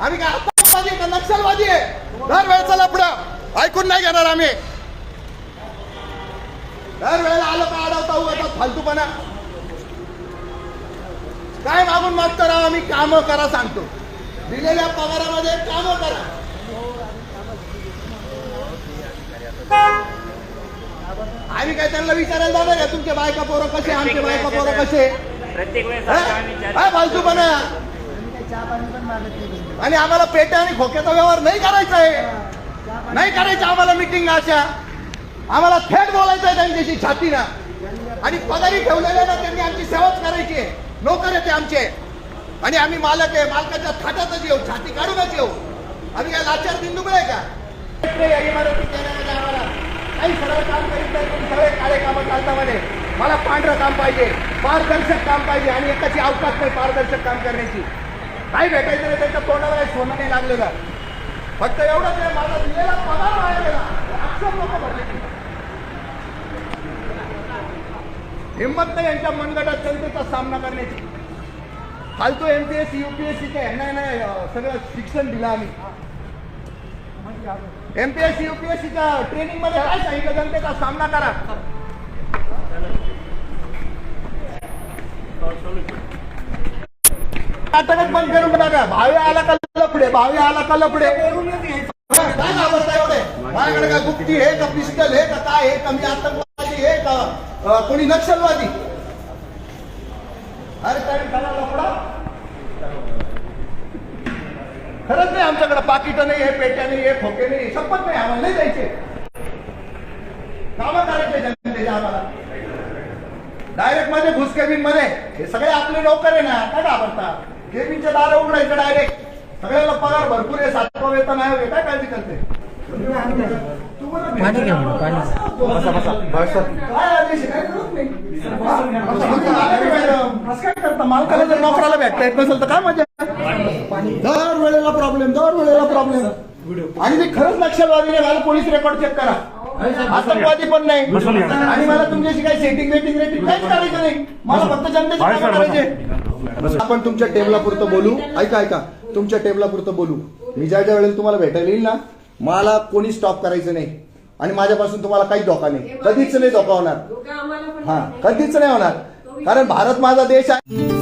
आम्ही काय? आतंकवादी का? नक्षलवादी आहे. दरवेळेचा लफडं ऐकून नाही घेणार आम्ही. दरवेळेला आलं का अडवता उगाच फालतूपणा? काय मागून मागतो राव? आम्ही कामं करा सांगतो. दिलेल्या पगारामध्ये कामं करा. आम्ही काय त्यांना विचारायला जाणार का तुमचे बायका पोरं कसे? आमचे बायका पोरं कसे? फालतूपणा. आणि आम्हाला पेट्या आणि खोक्याचा व्यवहार नाही करायचा आहे. नाही करायचं आम्हाला मिटिंग अशा. आम्हाला थेट बोलायचं आहे त्यांच्याशी छातीनं आणि पगारी ठेवलेल्या ना त्यांनी आमची सेवाच करायची आहे. नोकर आहे ते आमचे. आणि आम्ही मालक आहे मालकाच्या थाटातच येऊ छाती काढूनच येऊ. आम्ही काय लाचार का? इमारती केल्यामध्ये आम्हाला काही सरळ काम करीत नाही सगळे काळे कामं चालता मध्ये मला पांढरं काम पाहिजे पारदर्शक काम पाहिजे आणि एकाची अवकाश नाही पारदर्शक काम करण्याची. काही भेटायचं नाही त्यांच्या तोंडाला काही सोनं नाही लागलेलं फक्त एवढंच आहे माझा दिलेला पगार वाया गेला. अक्षर लोक भरले हिंमत नाही यांच्या मनगटात जनतेचा सामना करण्याची. फालतू युपीएससी युपीएससीच्या यांना नाही सगळं शिक्षण दिलं आम्ही. एमपीएससी युपीएससीच्या ट्रेनिंगमध्ये काय सांगितलं? जनतेचा सामना करा. नाटकच बंद करून टाका भावी आला का लफडे भावी आला का लफडे काय अवस्था एवढे? माझ्याकडे का गुप्ती हे का पिस्टल हे का काय हे का मी आतंकवादी हे का? कोणी नक्षलवादी? अरे काय झाला लपडा. खरंच नाही आमच्याकडे पाकिट नाही हे पेट्या नाही हे खोके नाही शपथ नाही आम्हाला नाही जायचे कामं करायचे जनतेचे आम्हाला. डायरेक्टमध्ये घुसके केबिनमध्ये हे सगळे आपले नोकर आहे ना काय घाबरता? केबिनच्या दार उघडायचं डायरेक्ट सगळ्याला पगार भरपूर आहे सातवा वेतन आहे काय काळजी करते? पाणी घ्या म्हणून पाणी. बसा बसा. बसा काय आदेश आहे? काय नाही. असं करता मालकाला जर नोकराला भेटता येत नसेल तर काय मजा? दर वेळेला प्रॉब्लेम दर वेळेला प्रॉब्लेम आणि ते खरंच नक्षलवादी नाही मला पोलीस रेकॉर्ड चेक करा. आतंकवादी पण नाही. आणि मला तुमच्याशी काही सेटिंग वेटिंग रेटिंग काहीच करायचं नाही. मला फक्त जनतेचे कामं करायचे आपण तुमच्या टेबला पुरतं बोलू. ऐका ऐका. तुमच्या टेबला पुरतं बोलू. मी ज्या ज्या वेळेला तुम्हाला भेटायला येईल ना मला कोणी स्टॉप करायचं नाही. आणि माझ्यापासून तुम्हाला काही धोका नाही. कधीच नाही धोका होणार. हा कधीच नाही होणार. कारण भारत माझा देश आहे.